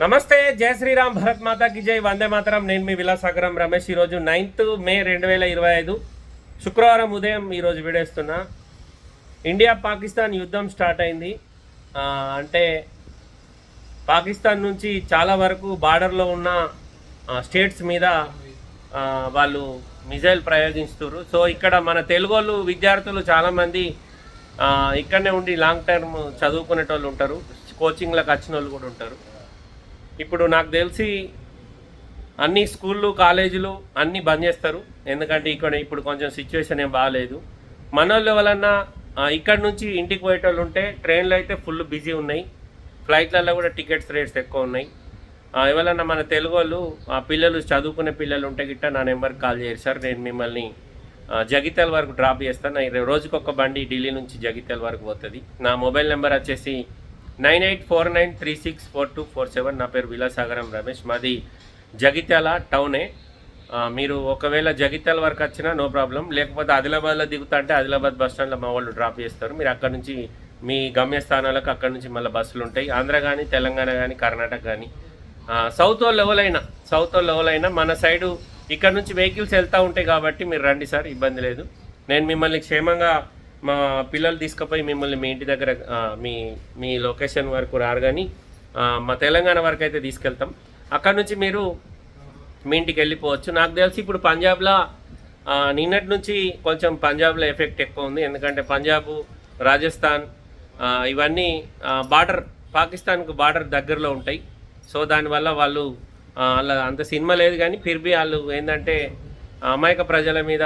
నమస్తే జయ శ్రీరామ్ భరత్ మాతాకి జై. వందే మాతరం. నేను మీ విలాసాగరం రమేష్. ఈరోజు నైన్త్ మే రెండు వేల ఇరవై ఐదు. శుక్రవారం ఉదయం ఈరోజు వీడేస్తున్నా ఇండియా పాకిస్తాన్ యుద్ధం స్టార్ట్ అయింది. అంటే పాకిస్తాన్ నుంచి చాలా వరకు బార్డర్లో ఉన్న స్టేట్స్ మీద వాళ్ళు మిజైల్ ప్రయోగిస్తున్నారు సో ఇక్కడ మన తెలుగు వాళ్ళు విద్యార్థులు చాలామంది ఇక్కడనే ఉండి లాంగ్ టర్మ్ చదువుకునేటోళ్ళు ఉంటారు. కోచింగ్లకు వచ్చిన వాళ్ళు కూడా ఉంటారు. ఇప్పుడు నాకు తెలిసి అన్ని స్కూళ్ళు కాలేజీలు అన్నీ బంద్ చేస్తారు. ఎందుకంటే ఇక్కడ ఇప్పుడు కొంచెం సిచ్యువేషన్ ఏం బాగాలేదు మన వాళ్ళు ఎవరన్నా ఇక్కడ నుంచి ఇంటికి పోయేటోళ్ళు ఉంటే ట్రైన్లు అయితే ఫుల్ బిజీ ఉన్నాయి. ఫ్లైట్లలో కూడా టికెట్స్ రేట్స్ ఎక్కువ ఉన్నాయి. ఎవరన్నా మన తెలుగు వాళ్ళు ఆ పిల్లలు చదువుకునే పిల్లలు ఉంటే గిట్ట నా నెంబర్కి కాల్ చేయరు సార్. నేను మిమ్మల్ని జగిత్యాల వరకు డ్రాప్ చేస్తాను. రోజుకొక బండి ఢిల్లీ నుంచి జగిత్యాల వరకు పోతుంది. నా మొబైల్ నెంబర్ వచ్చేసి nine eight four nine three six four two four seven నా పేరు విలాసాగరం రమేష్. మాది జగిత్యాల టౌనే. మీరు ఒకవేళ జగిత్యాల వరకు వచ్చినా నో ప్రాబ్లం. లేకపోతే ఆదిలాబాద్లో దిగుతా అంటే ఆదిలాబాద్ బస్ స్టాండ్లో మా వాళ్ళు డ్రాప్ చేస్తారు. మీరు అక్కడ నుంచి మీ గమ్యస్థానాలకు అక్కడ నుంచి మళ్ళీ బస్సులు ఉంటాయి. ఆంధ్ర కానీ తెలంగాణ కానీ కర్ణాటక కానీ సౌత్ లెవెల్ అయినా సౌత్ లెవెల్ అయినా మన సైడు ఇక్కడ నుంచి వెహికల్స్ వెళ్తూ ఉంటాయి కాబట్టి మీరు రండి సార్ ఇబ్బంది లేదు. నేను మిమ్మల్ని క్షేమంగా మా పిల్లలు తీసుకుపోయి మిమ్మల్ని మీ ఇంటి దగ్గర మీ మీ లొకేషన్ వరకు రారు కానీ మా తెలంగాణ వరకు అయితే తీసుకెళ్తాం. అక్కడ నుంచి మీరు మీ ఇంటికి వెళ్ళిపోవచ్చు. నాకు తెలిసి ఇప్పుడు పంజాబ్లో నిన్నటి నుంచి కొంచెం పంజాబ్లో ఎఫెక్ట్ ఎక్కువ ఉంది. ఎందుకంటే పంజాబ్ రాజస్థాన్ ఇవన్నీ బార్డర్ పాకిస్తాన్కు బార్డర్ దగ్గరలో ఉంటాయి. సో దానివల్ల వాళ్ళు అలా అంత సినిమా లేదు కానీ ఫిర్బీ వాళ్ళు ఏంటంటే అమాయక ప్రజల మీద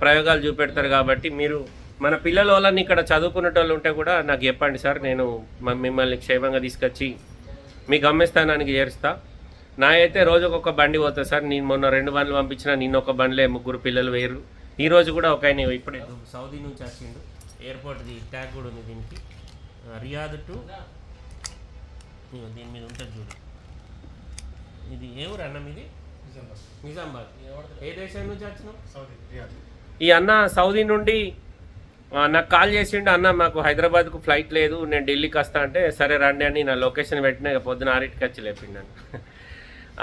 ప్రయోగాలు చూపెడతారు కాబట్టి మీరు మన పిల్లల వాళ్ళని ఇక్కడ చదువుకునేటోళ్ళు ఉంటే కూడా నాకు చెప్పండి సార్ నేను మ- మిమ్మల్ని క్షేమంగా తీసుకొచ్చి మీ గమ్యస్థానానికి చేరుస్తా. నా అయితే రోజుకు ఒక బండి పోతుంది సార్ నేను మొన్న రెండు బండ్లు పంపించిన నిన్న ఒక బండ్లే ముగ్గురు పిల్లలు వేరు ఈ రోజు కూడా ఒక ఆయన ఇప్పుడే సౌదీ నుంచి వచ్చిండు. ఎయిర్పోర్ట్ది ట్యాగ్ కూడా ఉంది దీనికి. రియాద్ టు దీని మీద ఉంటుంది చూడు. ఇది ఏ ఊరు అన్నం ఇది? నిజామాబాద్. ఏ దేశం నుంచి వచ్చినావు? ఈ అన్న సౌదీ నుండి నాకు కాల్ చేసిండు అన్న మాకు హైదరాబాద్కు ఫ్లైట్ లేదు నేను ఢిల్లీకి వస్తా అంటే సరే రండి అని నా లొకేషన్ పెట్టిన పొద్దున ఆరింటికి వచ్చి లేపిండు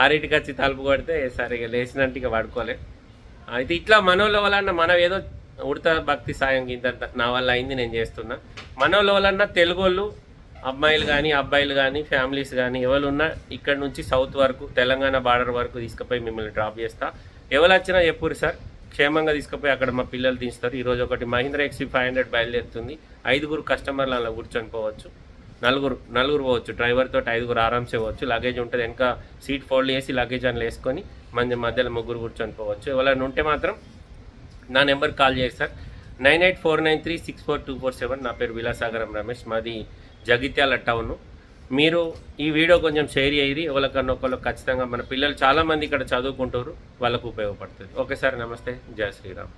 ఆరింటికి వచ్చి తలుపు కొడితే సరే ఇక లేచినట్టు ఇక పడుకోలే. అయితే ఇట్లా మనోళ్ళ వలన మనం ఏదో ఉడత భక్తి సాయం ఇంత నా వల్ల అయింది నేను చేస్తున్నా. మనోళ్ళ వలన తెలుగోళ్ళు అమ్మాయిలు కానీ అబ్బాయిలు కానీ ఫ్యామిలీస్ కానీ ఎవరున్నా ఇక్కడ నుంచి సౌత్ వరకు తెలంగాణ బార్డర్ వరకు తీసుకుపోయి మిమ్మల్ని డ్రాప్ చేస్తా. ఎవరు వచ్చినా చెప్పురు సార్. క్షేమంగా తీసుకుపోయి అక్కడ మా పిల్లలు దించుతారు. ఈరోజు ఒకటి మహీంద్రా ఎక్సీ ఫైవ్ హండ్రెడ్ బయలుదేరుతుంది. ఐదుగురు కస్టమర్లు అలా కూర్చొని పోవచ్చు. నలుగురు నలుగురు పోవచ్చు. డ్రైవర్ తోటి ఐదుగురు ఆరామ్సే పోవచ్చు. లగేజ్ ఉంటుంది. వెనక సీట్ ఫోల్డ్ చేసి లగేజ్ అని వేసుకొని మంచి మధ్యలో ముగ్గురు కూర్చొని పోవచ్చు. ఎవరైనా ఉంటే మాత్రం నా నెంబర్ కాల్ చేసి sir. Nine eight four nine three six four two four seven నా పేరు విలాసాగరం రమేష్. మాది జగిత్యాల టౌను. మీరు ఈ వీడియో కొంచెం షేర్ చేయరి ఒకరికన్నా ఒకళ్ళు ఖచ్చితంగా మన పిల్లలు చాలామంది ఇక్కడ చదువుకుంటారు వాళ్ళకు ఉపయోగపడుతుంది. ఓకే సార్ నమస్తే. జయ శ్రీరామ్.